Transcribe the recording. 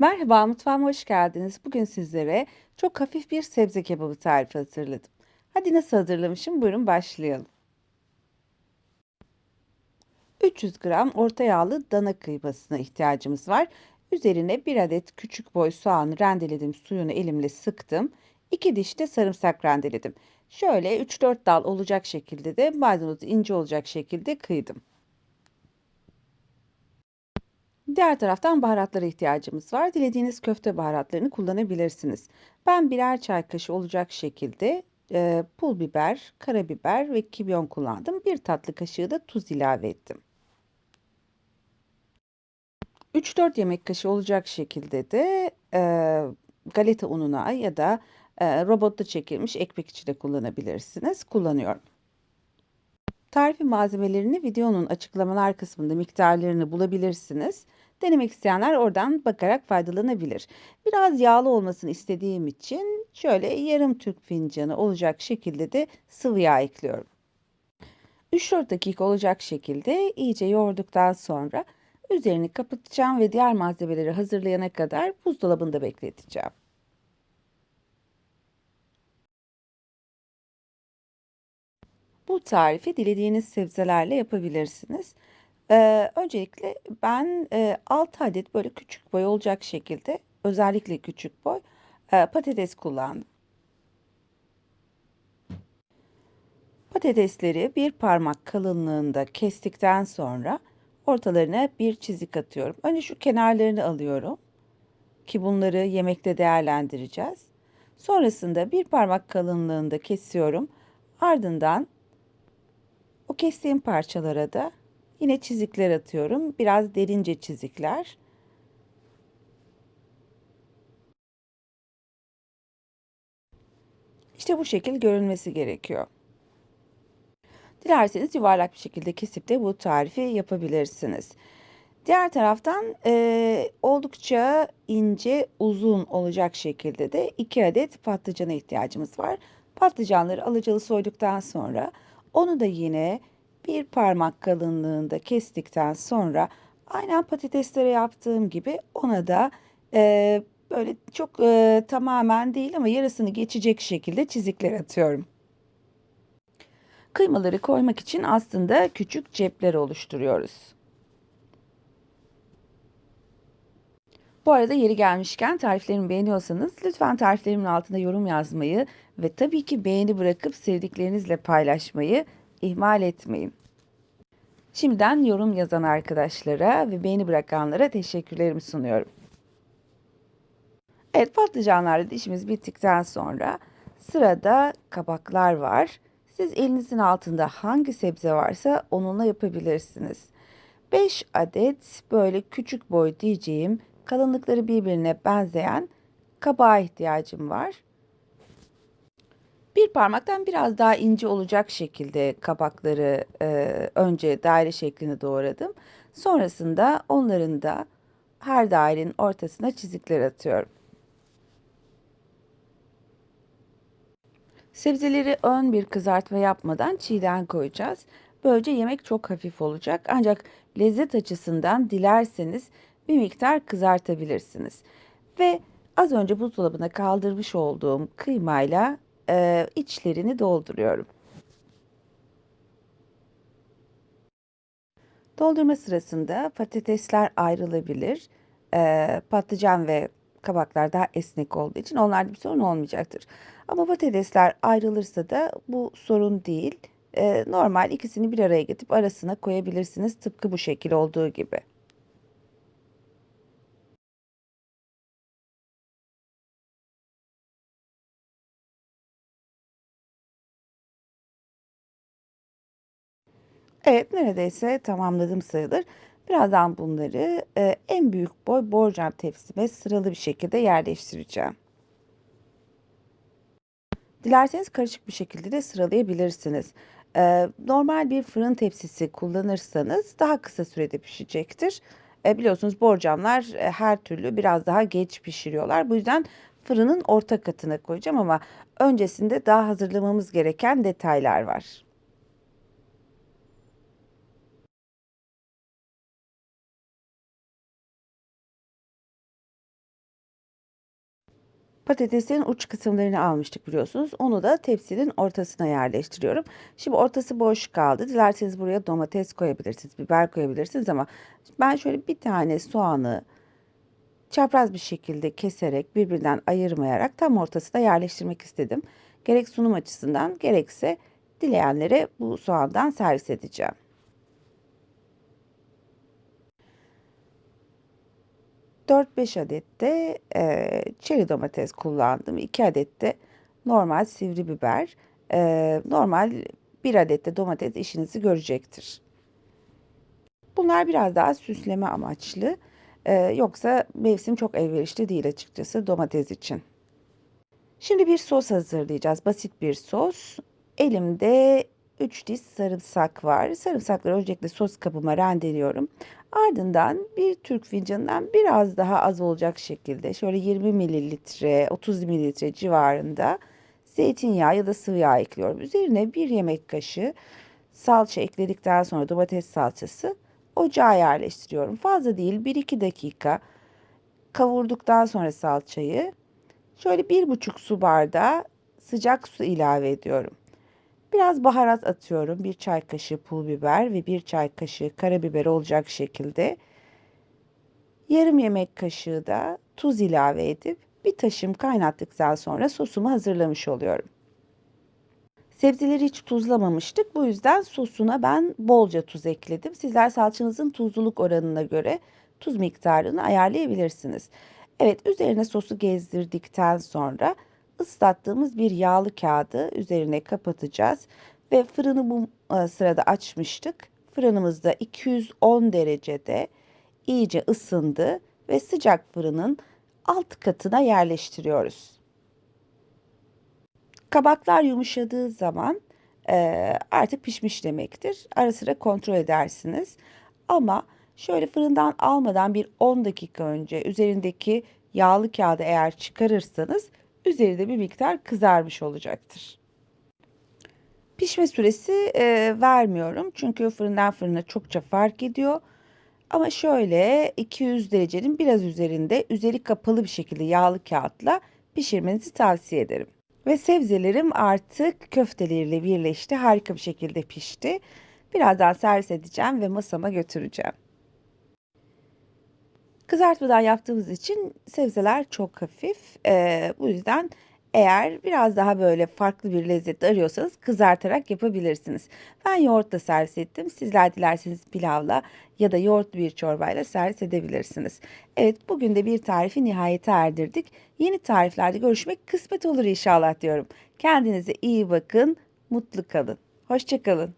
Merhaba, mutfağıma hoş geldiniz. Bugün sizlere çok hafif bir sebze kebabı tarifi hazırladım. Hadi nasıl hazırlamışım? Buyurun başlayalım. 300 gram orta yağlı dana kıymasına ihtiyacımız var. Üzerine bir adet küçük boy soğanı rendeledim, suyunu elimle sıktım. 2 diş de sarımsak rendeledim. Şöyle 3-4 dal olacak şekilde de maydanozu ince olacak şekilde kıydım. Diğer taraftan baharatlara ihtiyacımız var. Dilediğiniz köfte baharatlarını kullanabilirsiniz. Ben birer çay kaşığı olacak şekilde e, pul biber, karabiber ve kimyon kullandım. Bir tatlı kaşığı da tuz ilave ettim. 3-4 yemek kaşığı olacak şekilde de e, galeta ununa ya da e, robotta çekilmiş ekmek içi de kullanabilirsiniz. Kullanıyorum. Tarifin malzemelerini videonun açıklamalar kısmında miktarlarını bulabilirsiniz. Denemek isteyenler oradan bakarak faydalanabilir. Biraz yağlı olmasını istediğim için şöyle yarım Türk fincanı olacak şekilde de sıvı yağ ekliyorum. 3-4 dakika olacak şekilde iyice yoğurduktan sonra üzerini kapatacağım ve diğer malzemeleri hazırlayana kadar buzdolabında bekleteceğim. Bu tarifi dilediğiniz sebzelerle yapabilirsiniz. Ee, öncelikle ben e, 6 adet böyle küçük boy olacak şekilde özellikle küçük boy e, patates kullandım. Patatesleri bir parmak kalınlığında kestikten sonra ortalarına bir çizik atıyorum. Önce şu kenarlarını alıyorum ki bunları yemekte değerlendireceğiz. Sonrasında bir parmak kalınlığında kesiyorum. Ardından o kestiğim parçalara da yine çizikler atıyorum. Biraz derince çizikler. İşte bu şekil görünmesi gerekiyor. Dilerseniz yuvarlak bir şekilde kesip de bu tarifi yapabilirsiniz. Diğer taraftan e, oldukça ince uzun olacak şekilde de 2 adet patlıcana ihtiyacımız var. Patlıcanları alıcalı soyduktan sonra onu da yine bir parmak kalınlığında kestikten sonra aynen patateslere yaptığım gibi ona da e, böyle çok e, tamamen değil ama yarısını geçecek şekilde çizikler atıyorum. Kıymaları koymak için aslında küçük cepler oluşturuyoruz. Bu arada yeri gelmişken tariflerimi beğeniyorsanız lütfen tariflerimin altında yorum yazmayı ve tabii ki beğeni bırakıp sevdiklerinizle paylaşmayı ihmal etmeyin. Şimdiden yorum yazan arkadaşlara ve beğeni bırakanlara teşekkürlerimi sunuyorum. Evet patlıcanlarla işimiz bittikten sonra sırada kabaklar var. Siz elinizin altında hangi sebze varsa onunla yapabilirsiniz. 5 adet böyle küçük boy diyeceğim kalınlıkları birbirine benzeyen kabağa ihtiyacım var. Bir parmaktan biraz daha ince olacak şekilde kabakları e, önce daire şeklinde doğradım. Sonrasında onların da her dairenin ortasına çizikler atıyorum. Sebzeleri ön bir kızartma yapmadan çiğden koyacağız. Böylece yemek çok hafif olacak. Ancak lezzet açısından dilerseniz bir miktar kızartabilirsiniz. Ve az önce buzdolabına kaldırmış olduğum kıymayla e, içlerini dolduruyorum. Doldurma sırasında patatesler ayrılabilir. E, patlıcan ve kabaklar daha esnek olduğu için onlarda bir sorun olmayacaktır. Ama patatesler ayrılırsa da bu sorun değil. E, normal ikisini bir araya getirip arasına koyabilirsiniz tıpkı bu şekil olduğu gibi. Evet, neredeyse tamamladım sayılır. Birazdan bunları e, en büyük boy borcam tepsime sıralı bir şekilde yerleştireceğim. Dilerseniz karışık bir şekilde de sıralayabilirsiniz. E, normal bir fırın tepsisi kullanırsanız daha kısa sürede pişecektir. E, biliyorsunuz borcamlar e, her türlü biraz daha geç pişiriyorlar. Bu yüzden fırının orta katına koyacağım ama öncesinde daha hazırlamamız gereken detaylar var. Patatesin uç kısımlarını almıştık biliyorsunuz. Onu da tepsinin ortasına yerleştiriyorum. Şimdi ortası boş kaldı. Dilerseniz buraya domates koyabilirsiniz, biber koyabilirsiniz ama ben şöyle bir tane soğanı çapraz bir şekilde keserek birbirinden ayırmayarak tam ortasına yerleştirmek istedim. Gerek sunum açısından gerekse dileyenlere bu soğandan servis edeceğim. Dört beş adet de e, çeri domates kullandım. 2 adet de normal sivri biber. E, normal bir adet de domates işinizi görecektir. Bunlar biraz daha süsleme amaçlı. E, yoksa mevsim çok elverişli değil açıkçası domates için. Şimdi bir sos hazırlayacağız. Basit bir sos. Elimde 3 diş sarımsak var. Sarımsakları öncelikle sos kabıma rendeliyorum. Ardından bir Türk fincanından biraz daha az olacak şekilde şöyle 20 mililitre 30 mililitre civarında zeytinyağı ya da sıvı yağ ekliyorum. Üzerine bir yemek kaşığı salça ekledikten sonra domates salçası ocağa yerleştiriyorum. Fazla değil 1-2 dakika kavurduktan sonra salçayı şöyle 1,5 su bardağı sıcak su ilave ediyorum. Biraz baharat atıyorum. Bir çay kaşığı pul biber ve bir çay kaşığı karabiber olacak şekilde. Yarım yemek kaşığı da tuz ilave edip bir taşım kaynattıktan sonra sosumu hazırlamış oluyorum. Sebzeleri hiç tuzlamamıştık. Bu yüzden sosuna ben bolca tuz ekledim. Sizler salçanızın tuzluluk oranına göre tuz miktarını ayarlayabilirsiniz. Evet üzerine sosu gezdirdikten sonra ıslattığımız bir yağlı kağıdı üzerine kapatacağız ve fırını bu e, sırada açmıştık. Fırınımızda 210 derecede iyice ısındı ve sıcak fırının alt katına yerleştiriyoruz. Kabaklar yumuşadığı zaman e, artık pişmiş demektir. Ara sıra kontrol edersiniz. Ama şöyle fırından almadan bir 10 dakika önce üzerindeki yağlı kağıdı eğer çıkarırsanız üzeri de bir miktar kızarmış olacaktır. Pişme süresi e, vermiyorum çünkü fırından fırına çokça fark ediyor. Ama şöyle 200 derecenin biraz üzerinde üzeri kapalı bir şekilde yağlı kağıtla pişirmenizi tavsiye ederim. Ve sebzelerim artık köfteleriyle birleşti. Harika bir şekilde pişti. Birazdan servis edeceğim ve masama götüreceğim. Kızartmadan yaptığımız için sebzeler çok hafif. Ee, bu yüzden eğer biraz daha böyle farklı bir lezzet arıyorsanız kızartarak yapabilirsiniz. Ben yoğurtla servis ettim. Sizler dilerseniz pilavla ya da yoğurtlu bir çorbayla servis edebilirsiniz. Evet bugün de bir tarifi nihayete erdirdik. Yeni tariflerde görüşmek kısmet olur inşallah diyorum. Kendinize iyi bakın, mutlu kalın. Hoşçakalın.